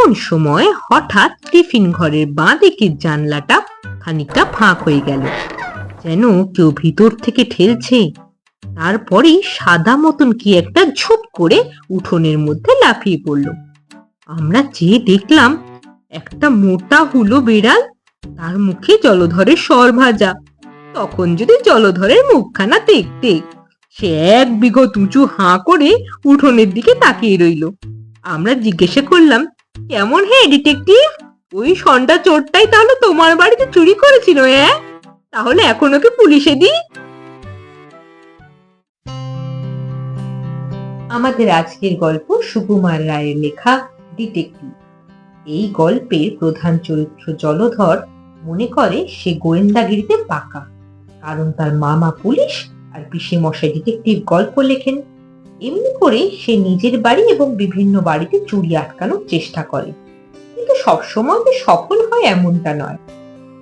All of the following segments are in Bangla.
এমন সময় হঠাৎ টিফিন ঘরের বাঁ দিকের জানলাটা খানিকটা ফাঁক হয়ে গেল। যেন কেউ ভিতর থেকে ঠেলছে। তারপরেই সাদা মতন কি একটা ঝুপ করে উঠোনের মধ্যে লাফিয়ে পড়ল। আমরা চেয়ে দেখলাম একটা মোটা হুলো বেড়াল তার মুখে জলধরের স্বর ভাজা। তখন যদি জলধরের মুখখানা দেখতে সে এক বিঘত উঁচু হাঁ করে উঠোনের দিকে তাকিয়ে রইল। আমরা জিজ্ঞাসা করলাম কেমন হে ডিটেকটিভ ওই সন্ডা চোরটাই তাহলে তোমার বাড়িতে চুরি করেছিল হ্যাঁ তাহলে এখন ওকে পুলিশে দিই? আমাদের আজকের গল্প সুকুমার রায়ের লেখা ডিটেকটিভ এই গল্পের প্রধান চরিত্র জলধর মনে করে সে গোয়েন্দাগিরিতে পাকা। কারণ তার মামা পুলিশ আর পিসে মশাই ডিটেকটিভ গল্প লেখেন। এমনি করে সে নিজের বাড়ি এবং বিভিন্ন বাড়িতে চুরি আটকানোর চেষ্টা করে। কিন্তু সবসময় যে সফল হয় এমনটা নয়।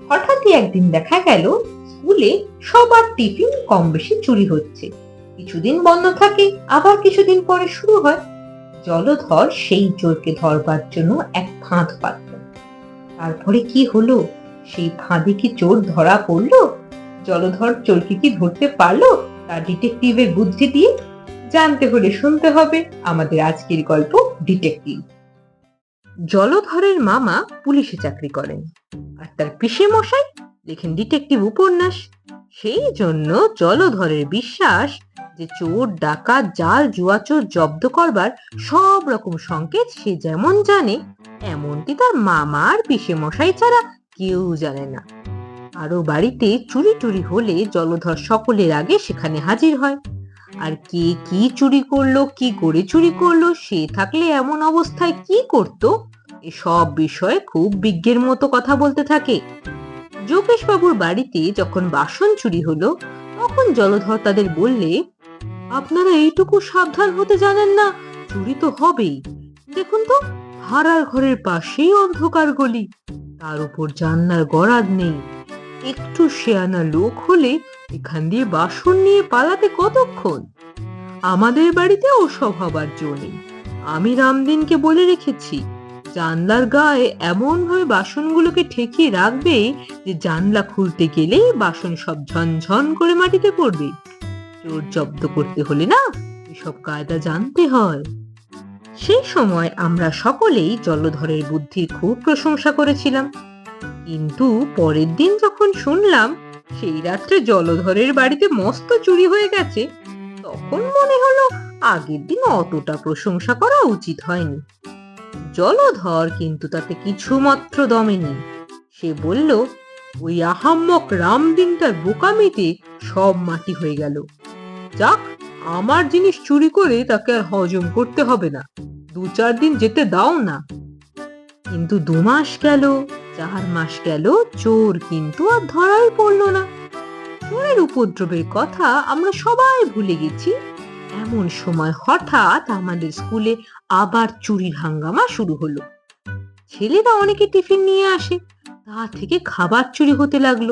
হঠাৎই একদিন দেখা গেল, স্কুলে সবার টিফিন কম বেশি চুরি হচ্ছে। কিছুদিন বন্ধ থাকে, আবার কিছুদিন পরে শুরু হয়। জলধর সেই চোরকে ধরবার জন্য এক ফাঁদ পাতল তারপরে কি হলো? সেই ফাঁদে কি চোর ধরা পড়ল? জলধর চোরকে কি ধরতে পারল? তার ডিটেকটিভের বুদ্ধি দিয়ে জানতে হলে শুনতে হবে আমাদের আজকের গল্প ডিটেকটিভ। জলধরের মামা পুলিশে চাকরি করেন আর তার পিসে মশাই লেখেন ডিটেকটিভ উপন্যাস। সেই জন্য জলধরের বিশ্বাস যে চোর, ডাকাত, জাল, জুয়াচোর জব্দ করবার সব রকম সংকেত সে যেমন জানে, এমনটি তার মামা আর পিসে মশাই ছাড়া কেউ জানে না। আরও বাড়িতে চুরি টুরি হলে জলধর সকলের আগে সেখানে হাজির হয়। আর কে কি চুরি করল, কি করে চুরি করল, সে থাকলে এমন অবস্থায় কি করত? এসব বিষয়ে খুব বিজ্ঞের মতো কথা বলতে থাকে। যোগেশ বাবুর বাড়িতে যখন বাসন চুরি হলো, তখন জলধর তাদের বললে, আপনারা এইটুকু সাবধান হতে জানেন না, চুরি তো হবেই। দেখুন তো ভাড়ার ঘরের পাশেই অন্ধকার গলি। তার উপর জান্নার গরাদ নেই। একটু শেয়ানা লোক হলে এখান দিয়ে বাসন নিয়ে পালাতে কতক্ষণ? আমাদের বাড়িতে ওসব হবার জো নেই। আমি রামদিনকে বলে রেখেছি, জানলার গায়ে এমন ভাবে বাসনগুলোকে ঠেকিয়ে রাখবে যে জানলা খুলতে গেলেই বাসন সব ঝনঝন করে মাটিতে পড়বে। চোর জব্দ করতে হলে না এসব কায়দা জানতে হয়। সেই সময় আমরা সকলেই জলধরের বুদ্ধির খুব প্রশংসা করেছিলাম। কিন্তু পরের দিন যখন শুনলাম সেই রাত্রে জলধরের বাড়িতে মস্ত চুরি হয়ে গেছে। তখন মনে হলো আগের দিন অতটা প্রশংসা করা উচিত হয়নি। জলধর কিন্তু তাতে কিছুমাত্র দমেনি সে বলল, ওই আহাম্মক রামদিনটার বোকামিতে সব মাটি হয়ে গেল। যাক, আমার জিনিস চুরি করে তাকে আর হজম করতে হবে না। দু চার দিন যেতে দাও না। কিন্তু দু মাস গেল চার মাস গেল, চোর কিন্তু আর ধরাই পড়ল না। চোরের উপদ্রবের কথা আমরা সবাই ভুলে গেছি। এমন সময় হঠাৎ আমাদের স্কুলে আবার চুরির হাঙ্গামা শুরু হলো। ছেলেরা অনেকে টিফিন নিয়ে আসে, তা থেকে খাবার চুরি হতে লাগল।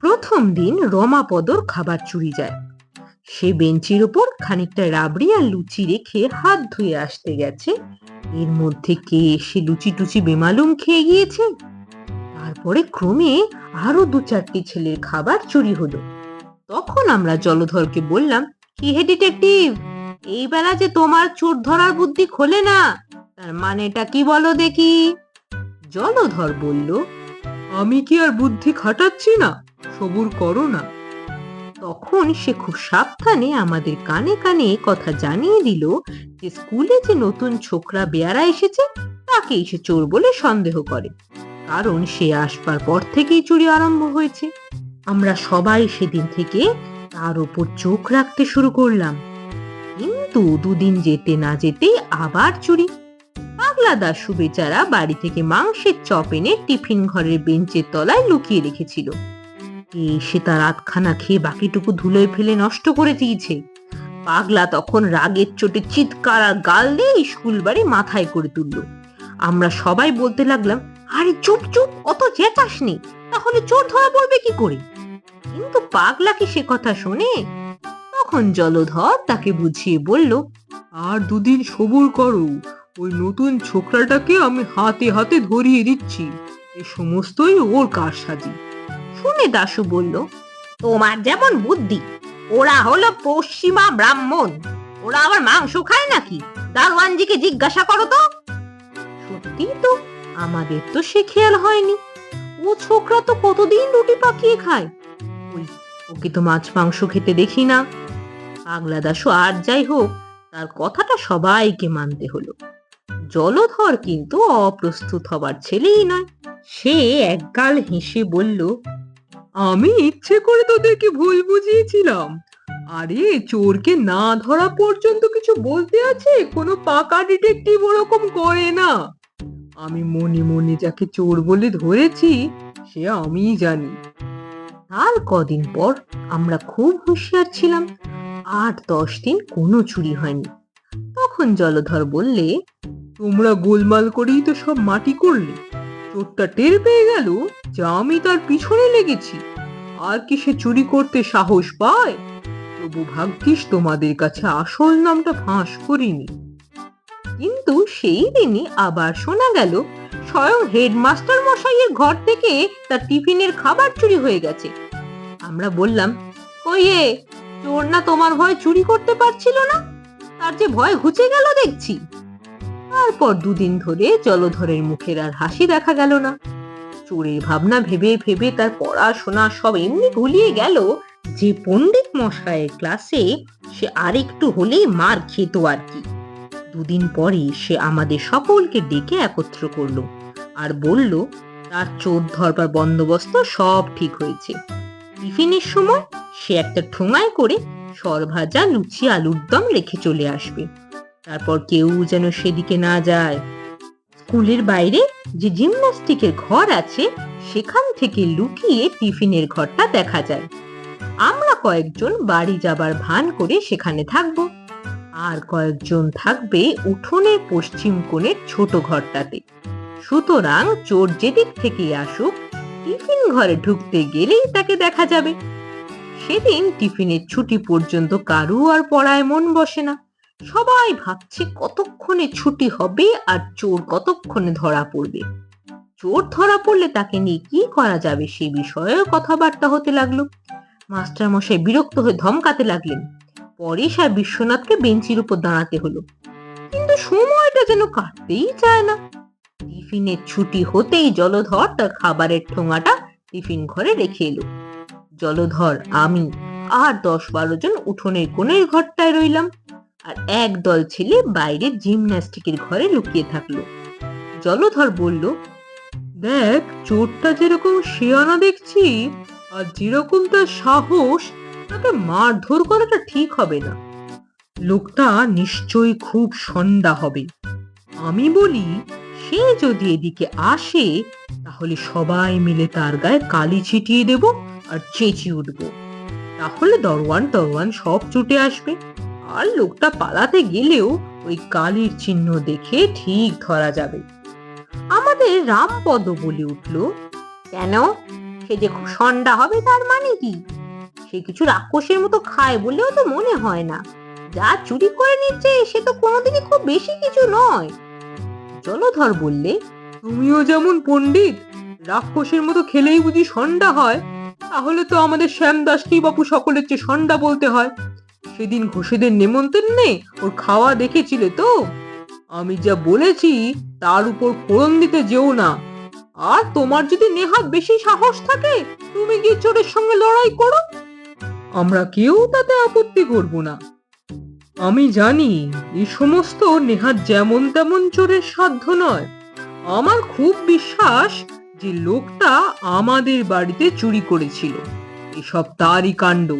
প্রথম দিন রমাপদর খাবার চুরি যায়। সে বেঞ্চির ওপর খানিকটা রাবড়ি আর লুচি রেখে হাত ধুয়ে আসতে গেছে। এর মধ্যে কে এসে লুচি টুচি বেমালুম খেয়ে গিয়েছে? তারপরে ক্রমে আরও দু চারটি ছেলের খাবার চুরি হলো। তখন আমরা জলধরকে বললাম, কি হে ডিটেকটিভ? এই বেলা যে তোমার চোর ধরার বুদ্ধি খোলে না, তার মানেটা কি বলো দেখি? জলধর বলল, আমি কি আর বুদ্ধি খাটাচ্ছি না? সবুর করো না। তখন সে খুব সাবধানে আমাদের কানে কানে কথা জানিয়ে দিল যে, স্কুলে যে নতুন ছোকরা বেয়ারা এসেছে, তাকেই সে চোর বলে সন্দেহ করে। কারণ সে আসবার পর থেকেই চুরি আরম্ভ হয়েছে। আমরা সবাই সেদিন থেকে তার উপর চোখ রাখতে শুরু করলাম। কিন্তু দুদিন যেতে না যেতে আবার চুরি। পাগলা দাসু বেচারা বাড়ি থেকে মাংসের চপ এনে টিফিন ঘরের বেঞ্চের তলায় লুকিয়ে রেখেছিল। সে তার আধখানা খেয়ে বাকিটুকু ধুলোয় ফেলে নষ্ট করে দিয়েছে। পাগলা তখন রাগের চোটে চিৎকার আর গাল দিয়ে স্কুল বাড়ি মাথায় করে তুলল। আমরা সবাই বলতে লাগলাম আরে চুপ চুপ, অত চেঁচাসনি। তাহলে চোর ধরা পড়বে কি করে? কিন্তু পাগলা কি সে কথা শোনে। তখন জলধর তাকে বুঝিয়ে বলল, আর দুদিন সবুর করো। ওই নতুন ছোকরাটাকে আমি হাতে হাতে ধরিয়ে দিচ্ছি। এ সমস্তই ওর কারসাজি। শুনে দাশু বলল, তোমার যেমন বুদ্ধি, ওরা হলো পশ্চিমা ব্রাহ্মণ। ওরা আবার মাংস খায় নাকি? দারোয়ানজিকে জিজ্ঞাসা করো তো? সত্যি তো আমাদের তো সে খেয়াল হয়নি। ও ছোকরা তো কতদিন রুটি পাকিয়ে খায়। ওই, ওকে তো মাছ মাংস খেতে দেখি না। পাগলা দাসু আর যাই হোক, তার কথাটা সবাইকে মানতে হলো। জলধর কিন্তু অপ্রস্তুত হবার ছেলেই নয়। সে একগাল হেসে বলল, আমি ইচ্ছে করে তোদেরকে ভুল বুঝিয়েছিলাম। আরে, চোরকে না ধরা পর্যন্ত কিছু বলতে আছে? কোনো পাকা ডিটেকটিভ ওরকম করে না। আমি মনে মনে যাকে চোর বলে ধরেছি, সে আমিই জানি। তার কদিন পর আমরা খুব হুঁশিয়ার ছিলাম। আট দশ দিন কোনো চুরি হয়নি। তখন জলধর বললে, তোমরা গোলমাল করেই তো সব মাটি করলে। চোরটা টের পেয়ে গেল যা আমি তার পিছনে লেগেছি। আর কি সে চুরি করতে সাহস পায়? তবু ভাগ্যিস তোমাদের কাছে আসল নামটা ফাঁস করিনি। কিন্তু সেই দিনই আবার শোনা গেল, স্বয়ং হেডমাস্টার মশাইয়ের ঘর থেকে তার টিফিনের খাবার চুরি হয়ে গেছে। আমরা বললাম কইয়ে চোর না তোমার ভয় চুরি করতে পারছিল না? তার যে ভয় ঘুচে গেল দেখছি। তারপর দুদিন ধরে জলধরের মুখের আর হাসি দেখা গেল না। চোরের ভাবনা ভেবে ভেবে তার পড়াশোনা সব এমনি ভুলিয়ে গেল যে পণ্ডিত মশাইয়ের ক্লাসে সে আরেকটু হলেই মার খেত আর কি। দুদিন পরে সে আমাদের সকলকে ডেকে একত্র করল আর বলল, তার চোর ধরবার বন্দোবস্ত সব ঠিক হয়েছে। টিফিনের সময় সে একটা ঠোঙায় করে সরভাজা লুচি আলুর দম রেখে চলে আসবে। তারপর কেউ যেন সেদিকে না যায়। স্কুলের বাইরে যে জিমন্যাস্টিকের ঘর আছে, সেখান থেকে লুকিয়ে টিফিনের ঘরটা দেখা যায়। আমরা কয়েকজন বাড়ি যাবার ভান করে সেখানে থাকব। আর কয়েকজন থাকবে উঠোনের পশ্চিম কোণের ছোট ঘরটাতে। সুতরাং চোর যেদিক থেকে আসুক, টিফিন ঘরে ঢুকতে গেলেই তাকে দেখা যাবে। সেদিন টিফিনের ছুটি পর্যন্ত কারু আর পড়ায় মন বসে না। সবাই ভাবছে কতক্ষণে ছুটি হবে আর চোর কতক্ষণে ধরা পড়বে। চোর ধরা পড়লে তাকে নিয়ে কি করা যাবে সে বিষয়েও কথাবার্তা হতে লাগল। মাস্টার মশাই বিরক্ত হয়ে ধমকাতে লাগলেন। পরেশ আর বিশ্বনাথকে বেঞ্চির উপর দাঁড়াতে হলো। কিন্তু সময়টা যেন কাটতেই চায় না। টিফিনের ছুটি হতেই জলধর তার খাবারের ঠোঙাটা টিফিন ঘরে রেখে এলো। জলধর, আমি আর দশ বারো জন উঠোনের কোণের ঘরটায় রইলাম আর এক দল ছেলে বাইরে জিমন্যাস্টিকের ঘরে লুকিয়ে থাকল। জলধর বলল, দেখ, চোরটা যেরকম শেয়ানা দেখছি আর যেরকম তার সাহস তাকে মারধর করাটা ঠিক হবে না। লোকটা নিশ্চয়ই খুব সন্ধ্যা হবে। আমি বলি, সে যদি এদিকে আসে, তাহলে সবাই মিলে তার গায়ে কালি ছিটিয়ে দেব আর চেঁচিয়ে উঠব। তাহলে দরওয়ান টরওয়ান সব ছুটে আসবে। আর লোকটা পালাতে গেলেও ওই কালির চিহ্ন দেখে ঠিক ধরা যাবে। আমাদের রামপদ বলে উঠল, কেন? সে যে খুব সন্ধ্যা হবে তার মানে কি? সে কিছু রাক্ষসের মতো খায় বলেও তো মনে হয় না। যা চুরি করে নিচ্ছে, সে তো কোনোদিনই খুব বেশি কিছু নয়। জলধর বললে, তুমিও যেমন পণ্ডিত, রাক্ষসের মতো খেলেই বুঝি সন্ধ্যা হয়। তাহলে তো আমাদের শ্যামদাসকেই বাপু সকলের চেয়ে সন্ধ্যা বলতে হয়। সেদিন ঘোষেদের নেমন্তন্নে ওর খাওয়া দেখেছিলে তো? আমি যা বলেছি, তার উপর ফোড়ন দিতে যেও না। আর তোমার যদি নেহাত বেশি সাহস থাকে, তুমি গিয়ে চোরের সঙ্গে লড়াই করো। আমরা কেউ তাতে আপত্তি করব না। আমি জানি এই সমস্ত নেহাত যেমন তেমন চোরের সাধ্য নয়। আমার খুব বিশ্বাস যে লোকটা আমাদের বাড়িতে চুরি করেছিল। এসব তারই কাণ্ড।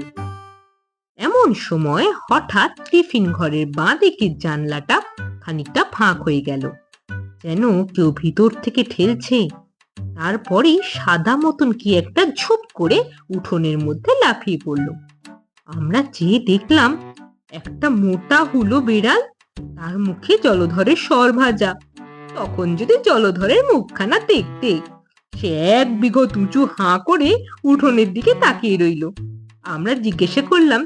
এমন সময় হঠাৎ টিফিন ঘরের বাঁ দিকের জানলাটা খানিকটা ফাঁক হয়ে গেল। যেন কেউ ভিতর থেকে ঠেলছে। তারপরেই সাদা মতন কি একটা ঝুপ করে উঠোনের মধ্যে লাফিয়ে পড়ল। আমরা চেয়ে দেখলাম একটা মোটা হুলো বেড়াল তার মুখে জলধরের সর ভাজা। তখন যদি জলধরের মুখখানা দেখতে সে এক বিঘত উঁচু হাঁ করে উঠোনের দিকে তাকিয়ে রইল। আমরা জিজ্ঞাসা করলাম,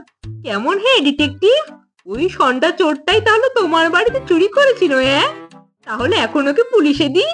কেমন হে ডিটেকটিভ? ওই সন্ডা চোরটাই তাহলে তোমার বাড়িতে চুরি করেছিল হ্যাঁ তাহলে এখন ওকে পুলিশে দিই?